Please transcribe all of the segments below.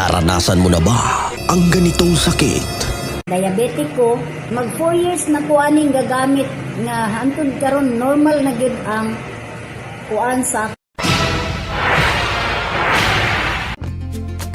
Naranasan mo na ba ang ganitong sakit? diabetic ko mag 4 years na ko aning gagamit nga hantod karon normal na gyud ang kuan sa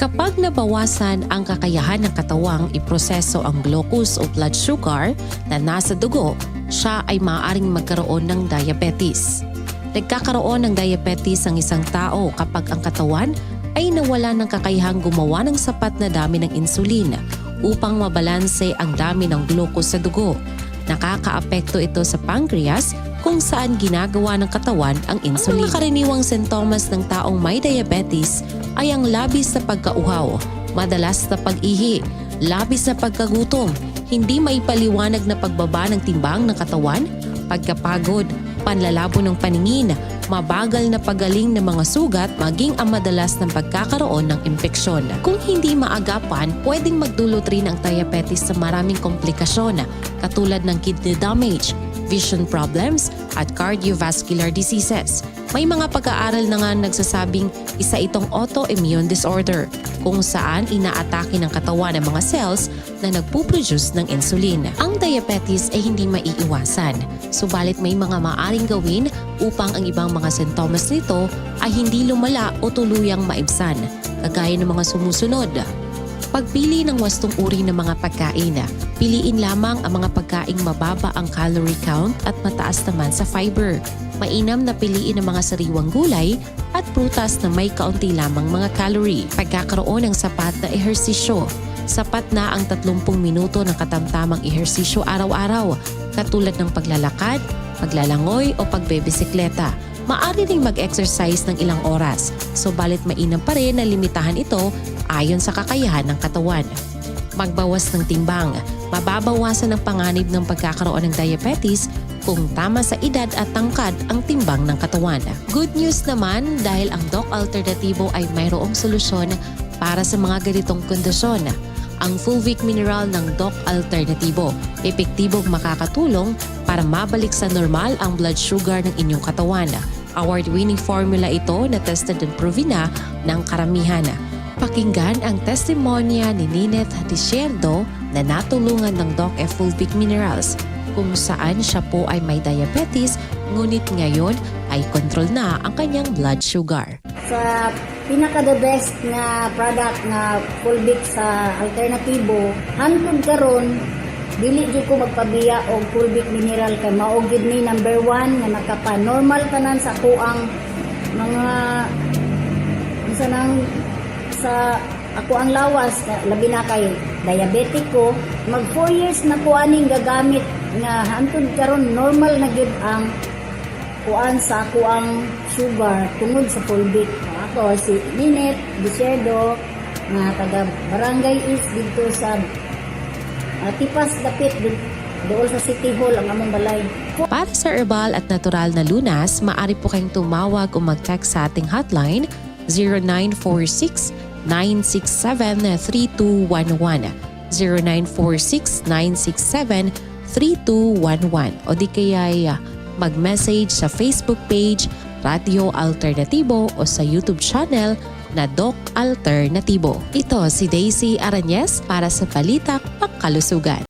Kapag nabawasan ang kakayahan ng katawang iproseso ang glucose o blood sugar na nasa dugo, siya ay maaaring magkaroon ng diabetes. Nagkakaroon ng diabetes ang isang tao kapag ang katawan ay nawala ng kakayahang gumawa ng sapat na dami ng insulin upang mabalanse ang dami ng glucose sa dugo. Nakakaapekto ito sa pancreas kung saan ginagawa ng katawan ang insulin. Ang mga karaniwang sintomas ng taong may diabetes ay ang labis na pagkauhaw, madalas na pag-ihi, labis na pagkagutom, hindi maipaliwanag na pagbaba ng timbang ng katawan, pagkapagod, panlalabo ng paningin, mabagal na pagaling ng mga sugat maging ang madalas ng pagkakaroon ng impeksyon. Kung hindi maagapan, pwedeng magdulot rin ang diabetes sa maraming komplikasyon katulad ng kidney damage, vision problems at cardiovascular diseases. May mga pag-aaral na nga nagsasabing isa itong autoimmune disorder kung saan inaatake ng katawan ng mga cells na nagpuproduce ng insulin. Ang diabetes ay hindi maiiwasan, subalit may mga maaring gawin upang ang ibang mga sintomas nito ay hindi lumala o tuluyang maibsan, kagaya ng mga sumusunod. Pagpili ng wastong uri ng mga pagkain. Piliin lamang ang mga pagkaing mababa ang calorie count at mataas naman sa fiber. Mainam na piliin ang mga sariwang gulay at prutas na may kaunti lamang mga calorie. Pagkakaroon ng sapat na ehersisyo. Sapat na ang 30 minuto ng katamtamang ehersisyo araw-araw, katulad ng paglalakad, paglalangoy o pagbebisikleta. Maari ring mag-exercise ng ilang oras, subalit mainam pa rin na limitahan ito ayon sa kakayahan ng katawan. Magbawas ng timbang. Mababawasan ang panganib ng pagkakaroon ng diabetes kung tama sa edad at tangkad ang timbang ng katawan. Good news naman dahil ang Doc Alternativo ay mayroong solusyon para sa mga ganitong kondisyon. Ang Fulvic Mineral ng Doc Alternativo, epektibong makakatulong para mabalik sa normal ang blood sugar ng inyong katawan. Award-winning formula ito na tested and proven na ng karamihan. Pakinggan ang testimonya ni Nineth Desierdo na natulungan ng Doc. Fulvic Minerals kung saan siya po ay may diabetes ngunit ngayon ay control na ang kanyang blood sugar. sa pinaka the best nga product nga Fulvic sa alternatibo hantod karon dili jud ko magpabiya og Fulvic mineral kay mao gid ni number one nga nakapa normal tanan sa kuang mga isa nang sa ako ang lawas labi na kay diabetic ko mag 4 years na ko aning gagamit nga hantod karon normal na gyud ang kuan sa ako ang sugar tungod sa Fulvic. Ako si Ninette Biserdo nga taga Barangay East dito sa uh, Tipas Dapit doon sa City Hall ang among balay. Para sa herbal at natural na lunas, maaari po kayong tumawag o mag-text sa ating hotline 0946-967-3211 0946-967-3211 o di kaya mag-message sa Facebook page Radio Alternatibo o sa YouTube channel na Doc Alternatibo. Ito si Daisy Aranyes para sa Balita Pangkalusugan.